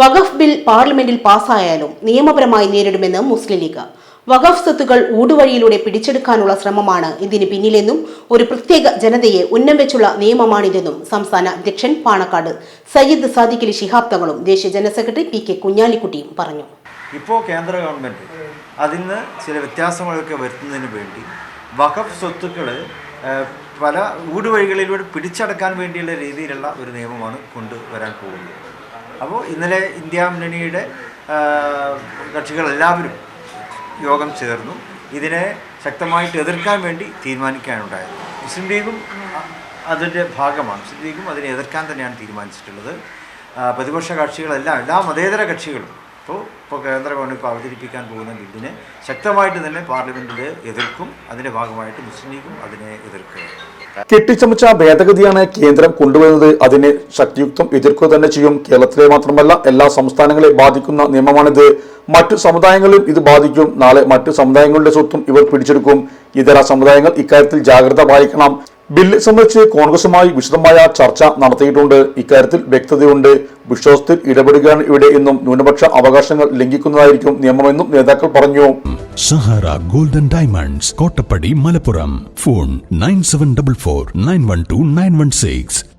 വഖഫ് bill പാർലമെന്റിൽ പാസ്സായാലും നിയമപരമായി നേരിടുമെന്ന് മുസ്ലിം ലീഗ്. വഖഫ് സ്വത്തുകൾ ഊടുവഴിയിലൂടെ പിടിച്ചെടുക്കാനുള്ള ശ്രമമാണ് ഇതിന് പിന്നിലെന്നും ഒരു പ്രത്യേക ജനതയെ ഉന്നം വെച്ചുള്ള നിയമമാണിതെന്നും സംസ്ഥാന അധ്യക്ഷൻ പാണക്കാട് സയ്യിദ് സാദിഖലി ശിഹാബ് തങ്ങളും ദേശീയ ജനറൽ സെക്രട്ടറി പി കെ കുഞ്ഞാലിക്കുട്ടിയും പറഞ്ഞു. ഇപ്പോൾ കേന്ദ്ര ഗവൺമെന്റ് അതിന് ചില വ്യത്യാസങ്ങളൊക്കെ വരുത്തുന്നതിന് വേണ്ടി വഖഫ് സ്വത്തുക്കൾ പല ഊടുവഴികളിലൂടെ പിടിച്ചടക്കാൻ വേണ്ടിയുള്ള രീതിയിലുള്ള ഒരു നിയമമാണ് കൊണ്ടുവരാൻ പോകുന്നത്. അപ്പോൾ ഇന്നലെ ഇന്ത്യ മുന്നണിയുടെ കക്ഷികളെല്ലാവരും യോഗം ചേർന്നു. ഇതിനെ ശക്തമായിട്ട് എതിർക്കാൻ വേണ്ടി തീരുമാനിക്കാനുണ്ടായത്. മുസ്ലിം ലീഗും അതിന്റെ ഭാഗമാണ്. മുസ്ലിം ലീഗും അതിനെ എതിർക്കാൻ തന്നെയാണ് തീരുമാനിച്ചിട്ടുള്ളത്. പ്രതിപക്ഷ കക്ഷികളെല്ലാം എല്ലാ മതേതര കക്ഷികളും ഇപ്പോൾ ഇപ്പോൾ കേന്ദ്ര ഗവൺമെന്റ് ഇപ്പോൾ അവതരിപ്പിക്കാൻ പോകുന്ന ബില്ലിനെ ശക്തമായിട്ട് തന്നെ പാർലമെന്റിൽ എതിർക്കും അതിന്റെ ഭാഗമായിട്ട് മുസ്ലിം ലീഗും അതിനെ എതിർക്കും. കെട്ടിച്ചമച്ച ഭേദഗതിയാണ് കേന്ദ്രം കൊണ്ടുവരുന്നത്. അതിനെ ശക്തിയുക്തം എതിർക്കുക തന്നെ ചെയ്യും. കേരളത്തിലെ മാത്രമല്ല എല്ലാ സംസ്ഥാനങ്ങളെ ബാധിക്കുന്ന നിയമമാണിത്. മറ്റു സമുദായങ്ങളിലും ഇത് ബാധിക്കും. നാളെ മറ്റു സമുദായങ്ങളുടെ സ്വത്തും ഇവർ പിടിച്ചെടുക്കും. ഇതര സമുദായങ്ങൾ ഇക്കാര്യത്തിൽ ജാഗ്രത പാലിക്കണം. ബില്ല് സംബന്ധിച്ച് കോൺഗ്രസുമായി വിശദമായ ചർച്ച നടത്തിയിട്ടുണ്ട്. ഇക്കാര്യത്തിൽ വ്യക്തതയുണ്ട്. വിശ്വാസത്തിൽ ഇടപെടുകയാണ് ഇവിടെ എന്നും ന്യൂനപക്ഷ അവകാശങ്ങൾ ലംഘിക്കുന്നതായിരിക്കും നിയമമെന്നും നേതാക്കൾ പറഞ്ഞു. Sahara golden diamonds Kottappadi Malappuram. Phone nine seven double four nine one two nine one six.